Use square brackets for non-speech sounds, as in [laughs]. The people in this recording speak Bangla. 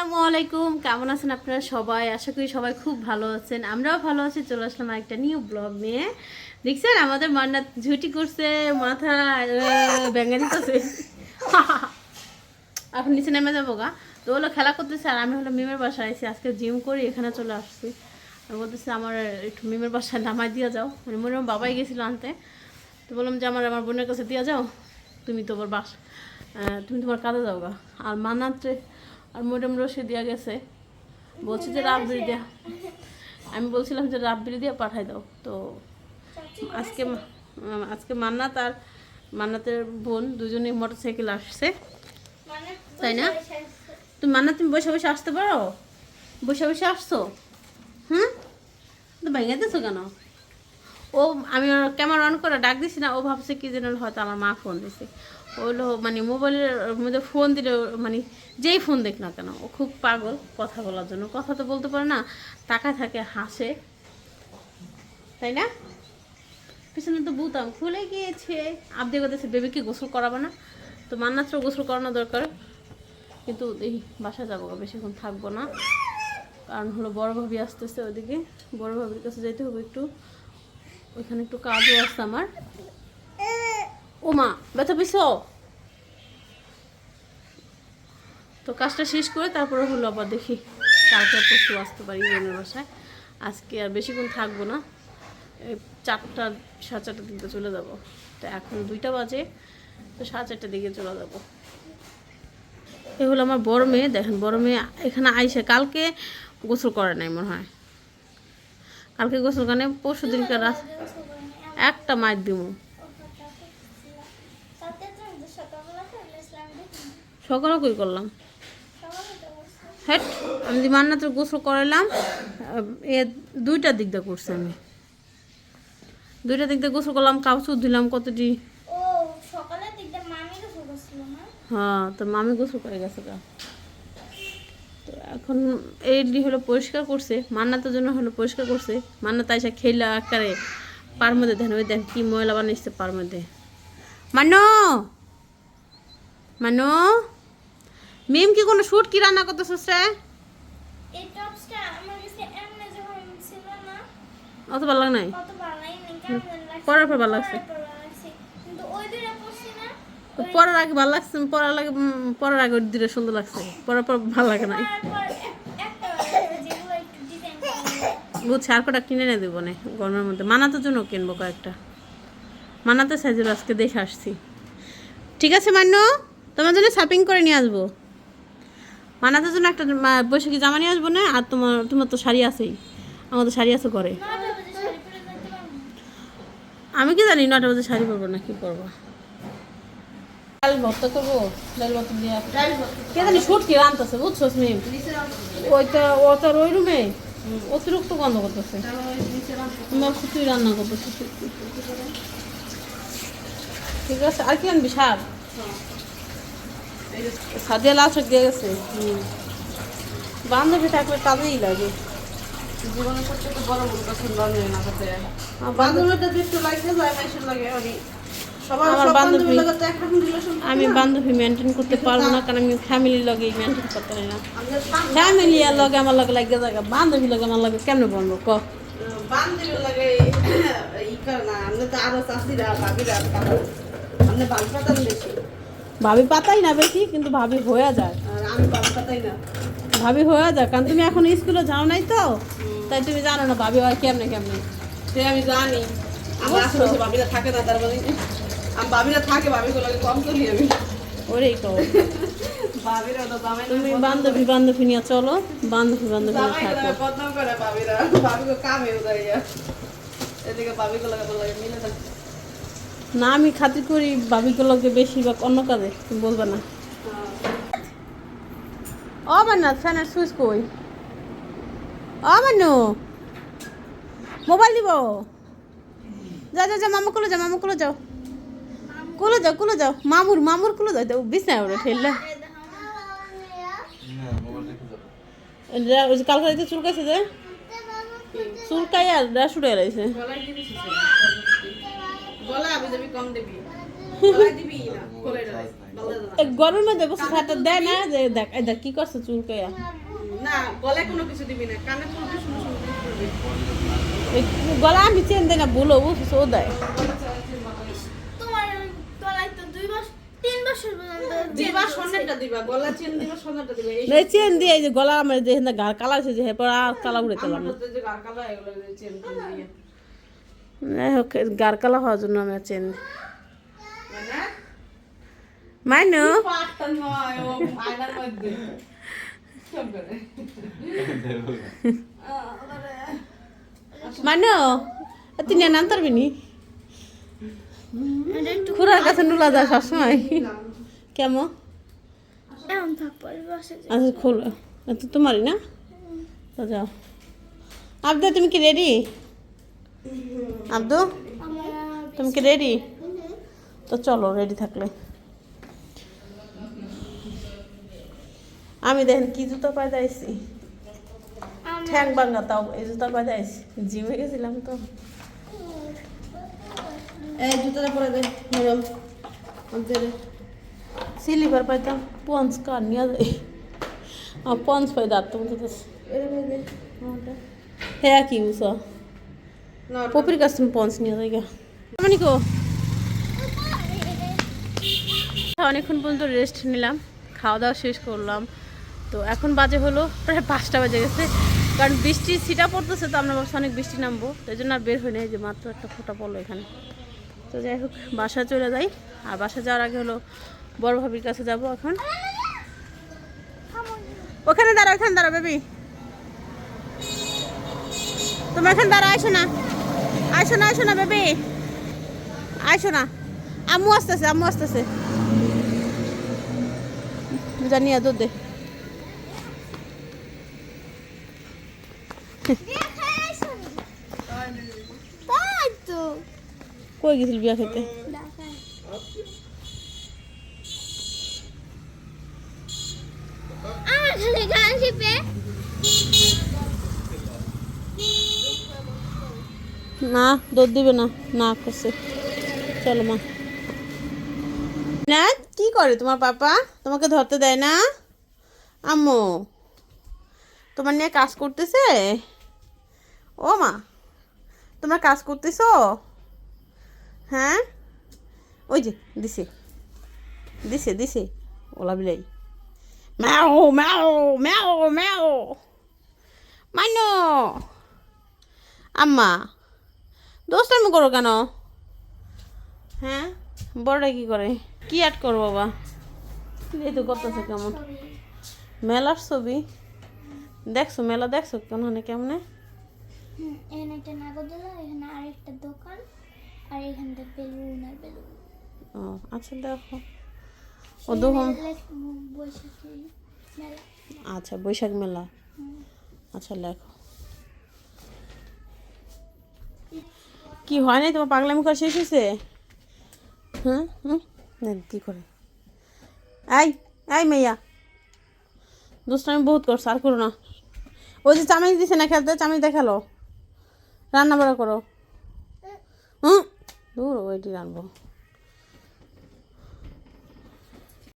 আসসালামু আলাইকুম। কেমন আছেন আপনারা সবাই? আশা করি সবাই খুব ভালো আছেন। আমরাও ভালো আছি। চলে আসলাম একটা নিউ ব্লগ নিয়ে। দেখছেন? আমাদের মান্নাত ঝুটি করছে, মাথা ব্যাঙ্গা দিতেছে। [laughs] এখন নিচে নেমে যাব গা। তো ওগুলো খেলা করতেছে আর আমি হলো মিমের বাসায় আইছি। আজকে জিম করি, এখানে চলে আসছি। আমি বলতেছে, আমার একটু মিমের বাসায় নামাই দিয়ে যাও। মানে মনে বাবাই গেছিল আনতে। তো বললাম যে, আমার আমার বোনের কাছে দিয়ে যাও। তুমি তোমার বাস তুমি তোমার কাজে যাও গা। আর মানাত্রে আর ম্যাডাম রসে দিয়া গেছে। বলছে যে রাব্বির দিয়া আমি বলছিলাম যে রাব্বির দিয়ে পাঠাই দাও। তো আজকে আজকে মান্নাত আর মান্নাতের বোন দুজনেই মোটর সাইকেল আসছে। তাই না? তুমি মান্নাত, তুমি বসে বসে আসতে পারো? বসে বসে আসছো? হুম? তো ভেঙে দিছো কেন? ও, আমি ক্যামেরা অন করে ডাক দিছি না, ও ভাবছে কি যেন হয়তো আমার মা ফোন দিছে। ওগুলো মানে মোবাইলের মধ্যে ফোন দিলে মানে যেই ফোন দেখ না কেন, ও খুব পাগল কথা বলার জন্য। কথা তো বলতে পারে না, তাকায় থাকে, হাসে। তাই না? পিছনে তো বুতাম খুলে গিয়েছে। আপনি করতেছে বেবিকে গোসল করাবো না? তো মান্নাত্র গোসল করানো দরকার। কিন্তু এই বাসা যাব বেশিক্ষণ থাকব না। কারণ হলো বড় ভাবি আসতেছে ওদিকে বড় ভাবির কাছে যেতে হবে একটু। ওইখানে একটু কাজও আসছে আমার। ও মা ব্যথা পেয়েছ? তো কাজটা শেষ করে তারপরে হলো আবার দেখি কালকে পরশু আসতে পারি বোনের বাসায়। আজকে আর বেশিক্ষণ থাকব না। চারটা, সাড়ে চারটার দিকে চলে যাব। তো এখন দুইটা বাজে, তো সাড়ে চারটার দিকে চলে যাব। এ হলো আমার বড় মেয়ে, দেখেন বড় মেয়ে এখানে আইসে কালকে গোসল করে নাই মনে হয়। কালকে গোসল করে পরশু দিনকার রাত একটা মায়ের দিমু। সকালে কই করলাম? হ্যাট আমি যে মান্নাতে গোসল করাইলাম এ দুইটা দিক দিয়ে করছি আমি। দুইটা দিক দিয়ে গোসল করলাম কাপড় দিলাম কতটি? হ্যাঁ তো মামি গোসল করে গেছে গা। তো এখন এইটি হলো পরিষ্কার করছে মান্নাতের জন্য হলো পরিষ্কার করছে। মান্নাত আইসা খেলা আকারে পার মধ্যে দেখেন ওই দেখেন কি ময়লা বানিয়েছে পার মধ্যে। মানো মানো মিম কি কোনো শুট কি রান্না করতেছিস রে? এই টপসটা আমার কাছে এমনি যখন ছিল না। অত ভালো লাগে নাই? কত ভালো লাগেনি কেমন লাগছে? পরার পর ভালো লাগছে। পরার পর ভালো লাগছে। কিন্তু ওই দুটো পরছি না তো পরার আগে ভালো লাগছে পরার আগে দিলে সুন্দর লাগছে। পরার পর ভালো লাগে নাই। বুঝছি আর কটা কিনে এনে দেবো না গরমের মধ্যে। মানাতের জন্য কিনবো কয়েকটা। মানাতে সাইজের আজকে দেখে আসছি। ঠিক আছে মান্য তোমার জন্য শপিং করে নিয়ে আসব। মানাতের জন্য একটা বৈশাখী জামা নিয়ে আসব না আর তোমার তোমার তো শাড়ি আছেই। আমার তো শাড়ি আছে ঘরে। পারব আমি কি জানি নটা বাজে শাড়ি পরবো না কি ডাল ভর্তা করব ডাল ভর্তা দিয়ে কে জানি বুঝছ ওই রুমে? অতিরিক্ত গন্ধ করতেছে। আমার রান্না ঠিক আছে আর কি আনবি শাক সাদিয়া লাল শাক দিয়ে গেছে। বান্ধবী থাকলে কাজেই লাগে। জীবনের সবচেয়ে বড় ভুল পছন্দ বান্ধবী না করতে বান্ধবীটা দেখতে লাগে যায় লাগে আমি বান্ধবী মেনটেন করতে পারব না কারণ আমি ফ্যামিলির লগে মেনটেন করতে পারি না। ফ্যামিলি আর লগে আমার লগে লাগে জায়গা বান্ধবী লগে আমার লগে কেমনে বলব? ক। বান্ধবীর লাগে ই করে না আমরা তো আরও চাষিরা ভাবিরা আমরা বাল পাতাম বেশি। ভাবি পাতাই না বেশি কিন্তু ভাবি হয়ে যায়। আর আমি বাল পাতাই না। ভাবি হয়ে যায় কারণ তুমি এখন স্কুলে যাও নাই তো তাই তুমি জানো না ভাবি হয় কেমনে কেমনে। সে আমি জানি। আমার? আশেপাশে ভাবিরা থাকে না তার মানে আমি ভাবিরা থাকে ভাবিগুলো লাগে কম করি আমি। ওরেই তো। তুমি বান্ধবী বান্ধবী নিয়ে চলো বান্ধবী বান্ধবী থাকো। বদনাম করে ভাবিরা। ভাবিকে কামে যায় এদিকে ভাবিগুলো বলে মিলে থাকে। না আমি খাতির করি ভাবিগুলোকে বেশিরভাগ অন্য কাজে তুমি বলবে না। ও মান্নাত ফ্যানের সুইচ কই? ও মান্নু মোবাইল দিব? যা যা যা মামা কুলো যাও মামা কুলো যাও। কুলো যাও কুলো যাও। মামুর মামুর কুলো যাও যাও বিছনায় ওরে ঠেললে যা- যে কালকে চুলকাইছে যে চুলকাই আর ডাস উড়ে কম দিবি। গলায় দিবি না। গলায় দেয় না। যে দেখ দেখ কি করছে চুলকাইয়া না গলায় কোনো কিছু দিবি না। কানে তুলবি শুনে শুনে গলা আমি চেন দেয় না বলো বুঝছ ও দেয়। তোমার গলায় তো দুই বছর তিন বছর পর্যন্ত দিবা সোনারটা দিবা গলা চেন দিবা সোনারটা দিবা। এই চেন দিয়ে এই যে গলা আমার যে হেন্দা কালা আছে যে এরপর আর কালা উড়ে দিলাম যে কালা এগুলো চেন দিয়ে যাই হোক গার কালা হওয়ার জন্য আমি চেন। মানে মাইনু মাইনু তিনি নাম তারবি নি খুড়ার কাছে নুলা যায় সবসময়। কেমন? আচ্ছা খোলো। তো তোমারই না? তো যাও। আবদু তুমি কি রেডি আবদু আমার তুমি কি রেডি তো চলো রেডি থাকলে। আমি দেখেন কি জুতো পায়ে যাইছি ঠ্যাং ভাঙ্গা তাও এই জুতো পায়ে যাইছি জিমে গেছিলাম তো। এই জুতোটা পরে দে ম্যাডাম আমাদের স্লিপার পাইতাম পঞ্চ কার নিয়ে যাই পঞ্চ পাই দাঁত তো মতো হ্যাঁ কি উষা না পপির কাছ থেকে পঞ্চ নিয়ে যাই গা। মানে অনেকক্ষণ পর্যন্ত রেস্ট নিলাম, খাওয়া দাওয়া শেষ করলাম। তো এখন বাজে হলো প্রায় পাঁচটা বাজে গেছে। কারণ বৃষ্টি ছিটা পড়তেছে তো আমরা ভাবছি অনেক বৃষ্টি নামবো। তাই জন্য আর বের হই নাই যে মাত্র একটা ফোঁটা পড়ল এখানে। তো যাই হোক বাসা চলে যাই। আর বাসা যাওয়ার আগে হলো বড় ভাবির কাছে যাব এখন। ওখানে দাঁড়া ওখানে দাঁড়া বেবি তুমি এখানে দাঁড়া আইসো না। আইসো না আসো না বেবি। আসো না। আম্মু আসতেছে আম্মু আসতেছে। জানিয়া দুধ দে। কই গেছিল বিয়া খেতে আমার খালি গান শিপে না দুধ দিবে না। না করছে। চলো মা। না কি করে তোমার পাপা? তোমাকে ধরতে দেয় না? আম্মু, তোমার নিয়ে কাজ করতেছে? ও মা, তোমরা কাজ করতেছো? হ্যাঁ? ওই যে, দিছে। দিছে দিছে। ওলা বিলাই। ম্যাও ম্যাও ম্যাও ম্যাও। মানো আম্মা দোস্তামি করো কেন? হ্যাঁ? বড়টা কি করে? কি অ্যাড করব বাবা এই তো করতেছে কেমন? মেলার ছবি। দেখছ মেলা দেখছ কেমন কেমনে? এখানে একটা নাগরদোলা এখানে আরেকটা দোকান আর এখানটা বেলুন আর বেলুন। ও আচ্ছা দেখো। ও দোকান আচ্ছা বৈশাখ মেলা। আচ্ছা লেখো। কি হয় নাই? তোমার পাগলামি করা শেষ হয়েছে? হুম? হুম? কি করে? আই আই মেয়া দুষ্টামি বহুত করছ, আর করো না। ওই যে চামিচ দিছে না খেলতে, চামিচ দেখাল। রান্না বাড়া করো। হুম? দূর, ওইটি রানবো